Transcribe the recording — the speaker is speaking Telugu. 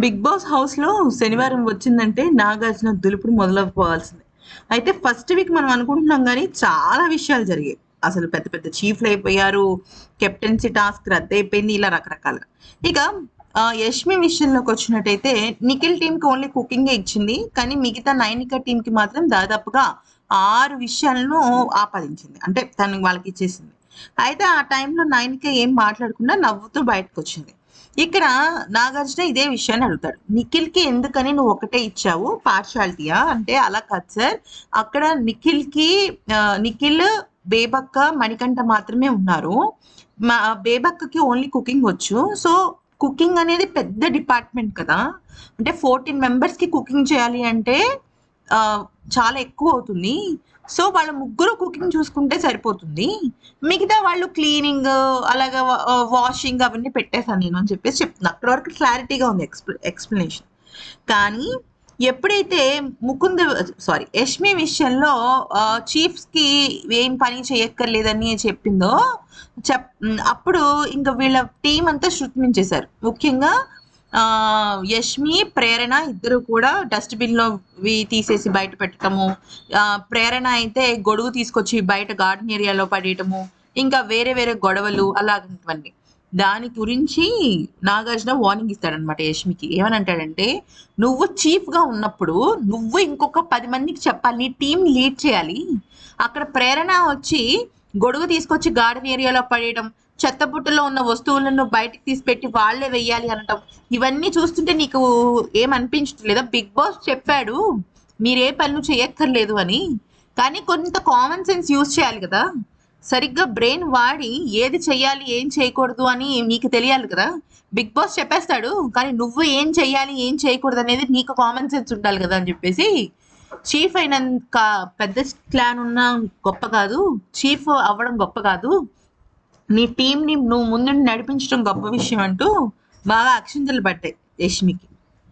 బిగ్ బాస్ హౌస్లో శనివారం వచ్చిందంటే నాగార్జున దులుపుడు మొదలవ్వాల్సింది. అయితే ఫస్ట్ వీక్ మనం అనుకుంటున్నాం కానీ చాలా విషయాలు జరిగాయి. అసలు పెద్ద పెద్ద చీఫ్లు అయిపోయారు కెప్టెన్సీ టాస్క్ రద్దయిపోయింది ఇలా రకరకాలుగా. ఇక యష్మి విషయంలోకి వచ్చినట్టయితే నిఖిల్ టీంకి ఓన్లీ కుకింగ్ ఇచ్చింది. కానీ మిగతా నైనిక టీం కి మాత్రం దాదాపుగా ఆరు విషయాలను ఆపాదించింది. అంటే తను వాళ్ళకి ఇచ్చేసింది. అయితే ఆ టైంలో నైనిక ఏం మాట్లాడకుండా నవ్వుతూ బయటకు వచ్చింది ఇక్కడ నాగార్జున ఇదే విషయాన్ని అడుగుతాడు. నిఖిల్కి ఎందుకని నువ్వు ఒకటే ఇచ్చావు? పార్షాలిటీయా? అంటే అలా కాదు సార్. అక్కడ నిఖిల్కి నిఖిల్ బేబక్క మణికంఠ మాత్రమే ఉన్నారు. మా బేబక్కకి ఓన్లీ కుకింగ్ వచ్చు. సో కుకింగ్ అనేది పెద్ద డిపార్ట్మెంట్ కదా. అంటే ఫోర్టీన్ మెంబర్స్కి కుకింగ్ చేయాలి అంటే చాలా ఎక్కువ అవుతుంది. సో వాళ్ళ ముగ్గురు కుకింగ్ చూసుకుంటే సరిపోతుంది. మిగతా వాళ్ళు క్లీనింగ్ అలాగా వాషింగ్ అవన్నీ పెట్టేశాను నేను అని చెప్పేసి చెప్తున్నా. అక్కడ వరకు క్లారిటీగా ఉంది ఎక్స్ప్ల ఎక్స్ప్లెనేషన్. కానీ ఎప్పుడైతే ముకుంద సారీ యష్మి విషయంలో చీఫ్స్కి ఏం పని చేయక్కర్లేదని చెప్పిందో చెప్ అప్పుడు ఇంకా వీళ్ళ టీం అంతా శృతిమించేశారు. ముఖ్యంగా యష్మి ప్రేరణ ఇద్దరు కూడా డస్ట్బిన్లో తీసేసి బయట పెట్టడము. ఆ, ప్రేరణ అయితే గొడుగు తీసుకొచ్చి బయట గార్డెన్ ఏరియాలో పడేయటము. ఇంకా వేరే వేరే గొడవలు అలాంటివన్నీ. దాని గురించి నాగార్జున వార్నింగ్ ఇస్తాడనమాట యష్మికి. ఏమనంటాడంటే నువ్వు చీఫ్గా ఉన్నప్పుడు నువ్వు ఇంకొక పది మందికి చెప్పాలి నీ టీం లీడ్ చేయాలి. అక్కడ ప్రేరణ వచ్చి గొడుగు తీసుకొచ్చి గార్డెన్ ఏరియాలో పడేయడం చెత్త బుట్టలో ఉన్న వస్తువులను బయటికి తీసిపెట్టి వాళ్ళే వెయ్యాలి అనటం. ఇవన్నీ చూస్తుంటే నీకు ఏమనిపించట్లేదా? బిగ్ బాస్ చెప్పాడు మీరే పనులు చేయక్కర్లేదు అని. కానీ కొంత కామన్ సెన్స్ యూజ్ చేయాలి కదా. సరిగ్గా బ్రెయిన్ వాడి ఏది చేయాలి ఏం చేయకూడదు అని నీకు తెలియాలి కదా. బిగ్ బాస్ చెప్పేస్తాడు కానీ నువ్వు ఏం చేయాలి ఏం చేయకూడదు అనేది నీకు కామన్ సెన్స్ ఉండాలి కదా అని చెప్పేసి. చీఫ్ అయినంత పెద్ద క్లాన్ ఉన్న గొప్ప కాదు. చీఫ్ అవ్వడం గొప్ప కాదు. నీ టీంని నువ్వు ముందు నడిపించడం గొప్ప విషయం అంటూ బాగా అక్షింతలు పట్టాయి యష్మికి.